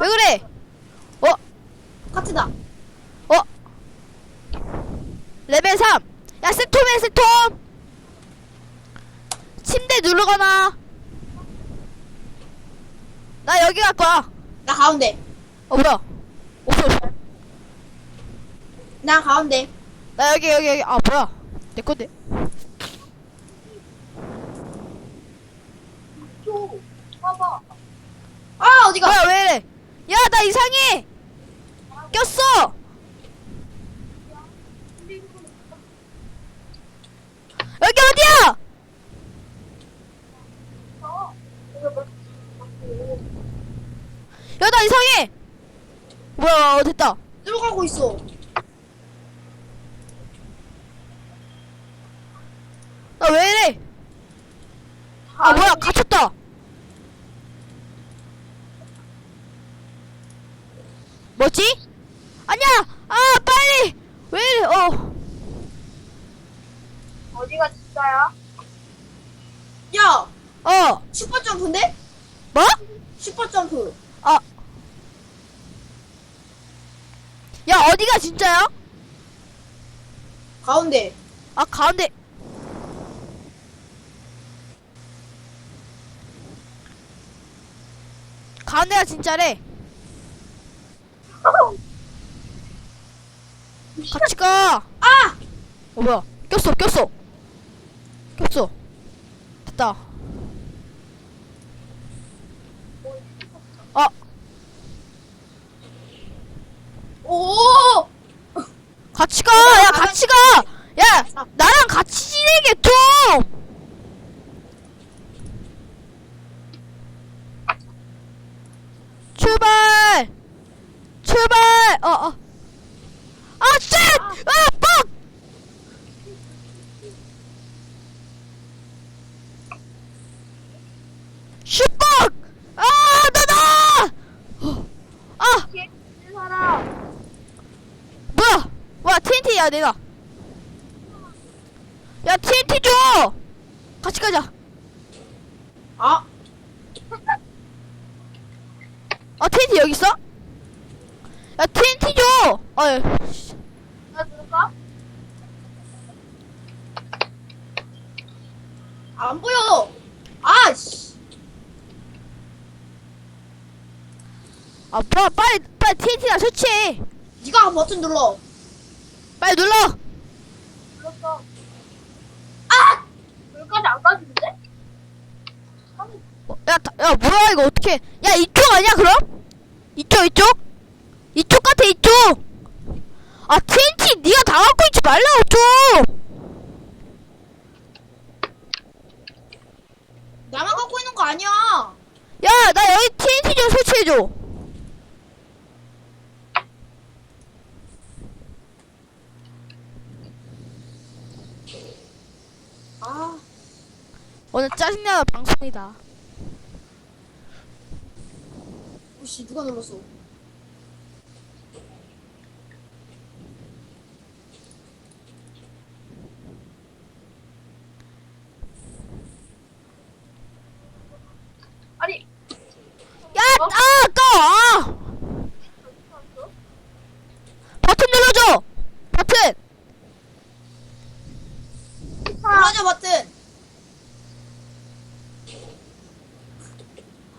왜 그래? 어? 카트다. 어? 레벨 3. 야, 스톰해, 스톰! 침대 누르거나. 나 여기 갈 거야. 나 가운데. 어, 뭐야? 없어, 없어. 나 가운데. 나 여기, 여기, 여기. 아, 뭐야? 내 건데. 아, 어디가? 뭐야, 왜? 야, 나 이상해! 꼈어! 여기 어디야? 야, 나 이상해! 뭐야, 어, 됐다. 들어가고 있어. 나 왜 이래? 아, 뭐야, 갇혔다. 뭐지? 아니야! 아, 빨리! 왜 이래, 어. 어디가 진짜야? 야, 어, 슈퍼 점프인데? 뭐? 슈퍼 점프. 아. 야, 어디가 진짜야? 가운데. 아, 가운데. 가운데가 진짜래. 같이 가. 아! 어, 뭐야? 꼈어, 꼈어. 꼈어. 됐다. 아, 오! 같이 가! 야, 같이 가! 야, 나랑 같이 지내게 좀! 출발! 출발! 어, 어. 아, 쉣! 아, 뻑! 슈뻑! 아, 나다! 아! 뒤에 있는 사람. 뭐야? 뭐 야 내가 야 TNT 줘 같이 가자 아, 아 TNT 여기 있어? 야 TNT 줘. 나 누가? 안 보여. 아, 씨. 아 뭐야 빨리 빨리 TNT나 설치해 네가 버튼 눌러. 빨리 눌러 불렀어. 아! 여기까지 안 가지는데? 어, 야, 다- 야 뭐야 이거 어떻게 야 이쪽 아니야 그럼? 이쪽 이쪽? 이쪽 같아 이쪽 아 TNT 네가 다 갖고 있지 말라고 좀 나만 갖고 있는 거 아니야. 야, 나 여기 TNT 좀 설치해줘. 아, 오늘 짜증나는 방송이다. 오씨, 누가 눌렀어? 아니, 야, 아, 꺼! 아! 버튼 눌러줘! 버튼! 눌러줘, 버튼.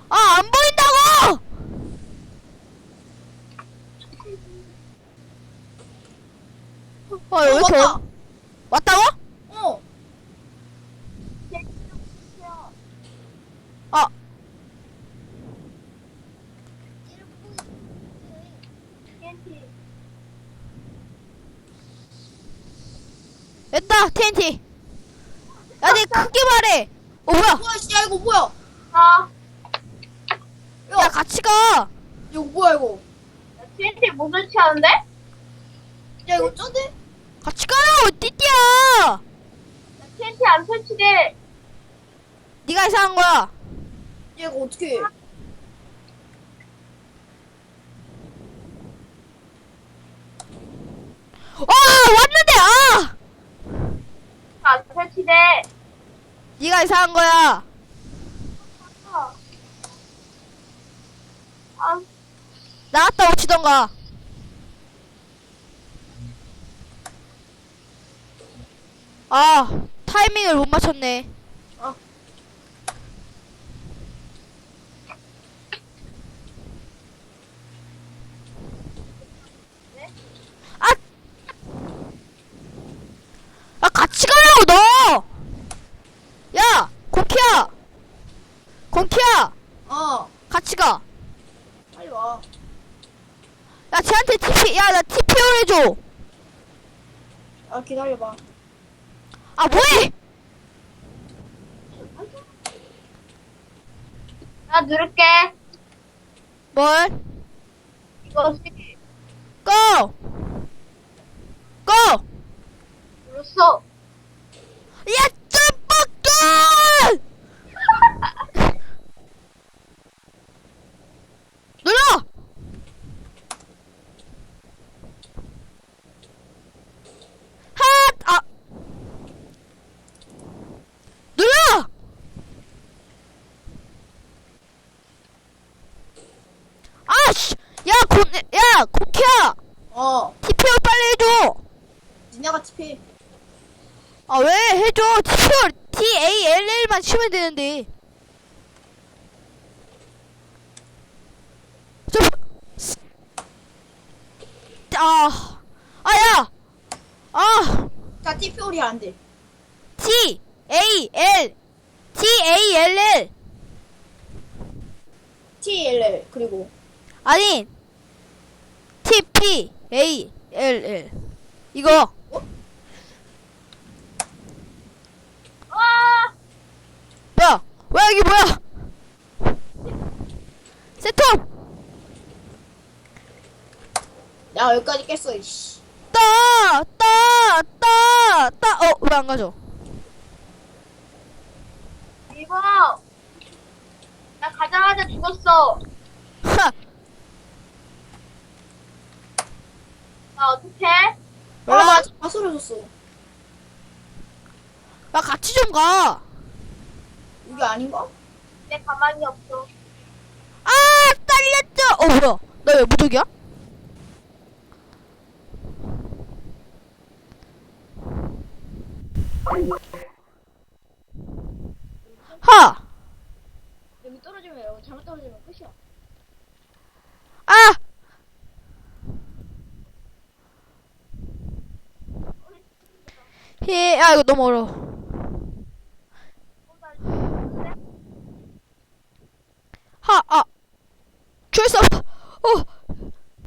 아, 안 보인다고! 아, 여기 왔다. 더. 왔다고? 어. 아. 됐다, TNT. 야, 내 크게 말해. 어, 뭐야? 뭐야, 씨, 야, 이거 뭐야? 아, 야, 같이 가. 이거 뭐야, 이거? 나 TNT 못 설치하는데? 야, 이거 쩐데? 같이 띠띠야! 나 TNT 안 설치돼. 네가 이상한 거야. 야, 이거 어떻게 해? 아, 왔는데, 아! 안 설치돼. 네가 이상한 거야. 아, 나갔다 오시던가. 아, 타이밍을 못 맞췄네. 아. 아! 아, 같이 가라고, 너! 야! 공키야! 공키야! 어 같이 가. 빨리 와 야, 쟤한테 TP, 야, 나 TPO 해줘. 아, 기다려봐 아, 뭐해! 나 누를게. 뭘? 이거 고! 고! 눌렀어. 야, 짬뽕! 눌러! 핫! 아! 눌러! 아씨! 야, 고, 야, 고키야! 어 TPO 빨리 해줘! 니네가 TP 아, 왜? 해줘! TPO, T-A-L-L만 치면 되는데. 저, 스- 아, 아, 야! 아, 자 TP 우리 안 돼 T-A-L, T-A-L-L. TLL 그리고 아니, T-P-A-L-L. 이거, 와! 뭐야? 뭐야, 이게 뭐야? 세톰! 야 여기까지 깼어 이씨 따! 따! 따! 따! 어, 왜 안 가져? 이거. 나 가자마자 죽었어. 하! 나 어떡해? 몰라. 아나 가스러졌어 야, 같이 좀 가! 이게 아닌가? 내 가만히 없어. 아! 딸렸죠! 어, 뭐야? 나 왜 무적이야? 안돼 아 이거 너무 어려. 하아